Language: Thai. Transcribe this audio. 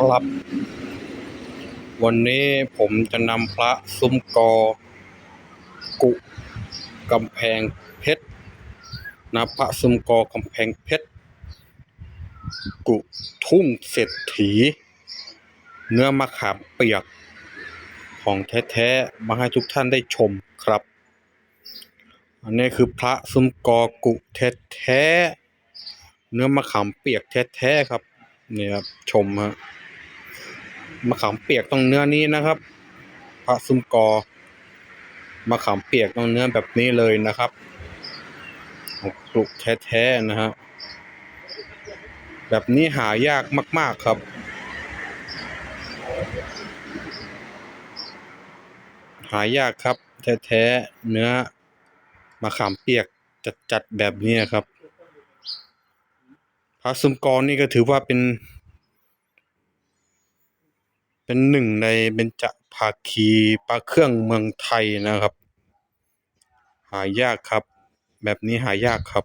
ครับ วันนี้ผมจะนำพระซุ้มกอ กุกำแพงเพชรนะพระซุ้มกอกำแพงเพชรกุทุ่งเศรษฐี เนื้อมะขามเปียก ของแท้ๆมาให้ทุกท่านได้ชมครับ อันนี้คือพระซุ้มกอกุแท้ๆเนื้อมะขามเปียกแท้ๆครับ เนี่ยครับ ชมฮะ มะขามเปียกต้องเนื้อนี้นะครับ พระซุ้มกอมะขามเปียกต้องเนื้อแบบนี้เลยนะครับของกรุแท้ๆนะฮะแบบนี้หายากมาก ๆครับ หายากครับ แท้ๆเนื้อมะขามเปียกจัดๆแบบนี้ครับพระซุ้มกอนี่ก็ถือว่าเป็น เป็นหนึ่งในเบญจภาคีปลาเครื่องเมืองไทยนะครับ หายากครับ แบบนี้หายากครับ